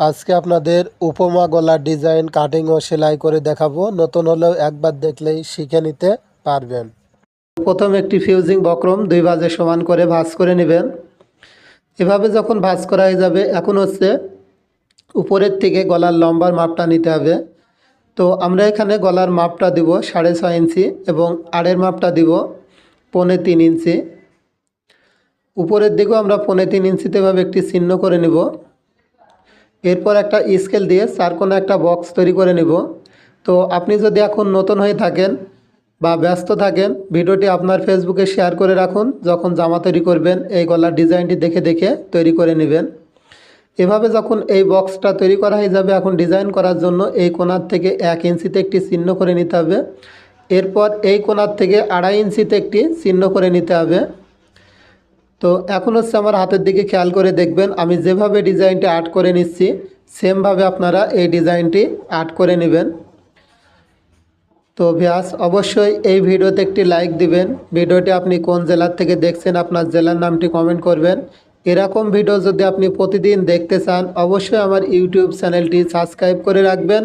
আজকে আপনাদের উপমা গলার ডিজাইন, কাটিং ও সেলাই করে দেখাবো। নতুন হলেও একবার দেখলেই শিখে নিতে পারবেন। প্রথম একটি ফিউজিং বক্রম দুই ভাজে সমান করে ভাঁজ করে নেবেন। এভাবে যখন ভাঁজ করা হয়ে যাবে, এখন হচ্ছে উপরের থেকে গলার লম্বার মাপটা নিতে হবে। তো আমরা এখানে গলার মাপটা দিব সাড়ে ছয় ইঞ্চি এবং আড়ের মাপটা দিব পৌনে তিন ইঞ্চি। উপরের দিকেও আমরা পৌনে তিন ইঞ্চিতে এভাবে একটি চিহ্ন করে নিব। এরপর একটা স্কেল দিয়ে চার কোনো একটা বক্স তৈরি করে নিব। তো আপনি যদি এখন নতুন হয়ে থাকেন বা ব্যস্ত থাকেন, ভিডিওটি আপনার ফেসবুকে শেয়ার করে রাখুন, যখন জামা তৈরি করবেন, এই গলার ডিজাইনটি দেখে দেখে তৈরি করে নেবেন। এভাবে যখন এই বক্সটা তৈরি করা হয়ে যাবে, এখন ডিজাইন করার জন্য এই কোণার থেকে এক ইঞ্চিতে একটি চিহ্ন করে নিতে হবে। এরপর এই কোণার থেকে আড়াই ইঞ্চিতে একটি চিহ্ন করে নিতে হবে। তো এখন হচ্ছে আমার হাতের দিকে খেয়াল করে দেখবেন, আমি যেভাবে ডিজাইনটি আর্ট করে নিচ্ছি, সেমভাবে আপনারা এই ডিজাইনটি আর্ট করে নেবেন। তো ভিয়াস, অবশ্যই এই ভিডিওতে একটি লাইক দিবেন। ভিডিওটি আপনি কোন জেলার থেকে দেখছেন, আপনার জেলার নামটি কমেন্ট করবেন। এরকম ভিডিও যদি আপনি প্রতিদিন দেখতে চান, অবশ্যই আমার ইউটিউব চ্যানেলটি সাবস্ক্রাইব করে রাখবেন।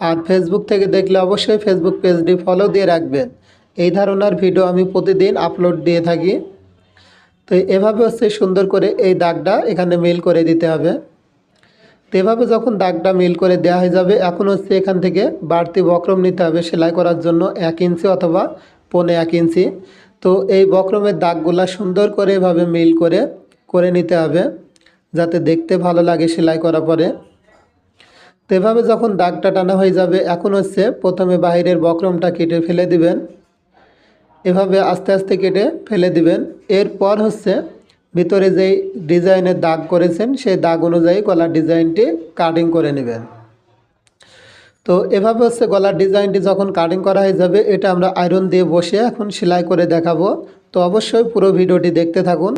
আর ফেসবুক থেকে দেখলে অবশ্যই ফেসবুক পেজটি ফলো দিয়ে রাখবেন। এই ধরনের ভিডিও আমি প্রতিদিন আপলোড দিয়ে থাকি। তো এভাবে হচ্ছে সুন্দর করে এই দাগটা এখানে মিল করে দিতে হবে। তো এভাবে যখন দাগটা মিল করে দেওয়া হয়ে যাবে, এখন হচ্ছে এখান থেকে বাড়তি বক্রম নিতে হবে সেলাই করার জন্য এক ইঞ্চি অথবা পৌনে এক ইঞ্চি। তো এই বক্রমের দাগগুলা সুন্দর করে এভাবে মিল করে করে নিতে হবে, যাতে দেখতে ভালো লাগে সেলাই করার পরে। তো এভাবে যখন দাগটা টানা হয়ে যাবে, এখন হচ্ছে প্রথমে বাহিরের বক্রমটা কেটে ফেলে দিবেন। এভাবে আস্তে আস্তে কেটে ফেলে দিবেন। এরপর হচ্ছে ভিতরে যেই ডিজাইনের দাগ করেছেন, সেই দাগ অনুযায়ী গলার ডিজাইনটি কাটিং করে নেবেন। তো এভাবে হচ্ছে গলার ডিজাইনটি যখন কাটিং করা হয়ে যাবে, এটা আমরা আয়রন দিয়ে বসে এখন সেলাই করে দেখাবো। তো অবশ্যই পুরো ভিডিওটি দেখতে থাকুন।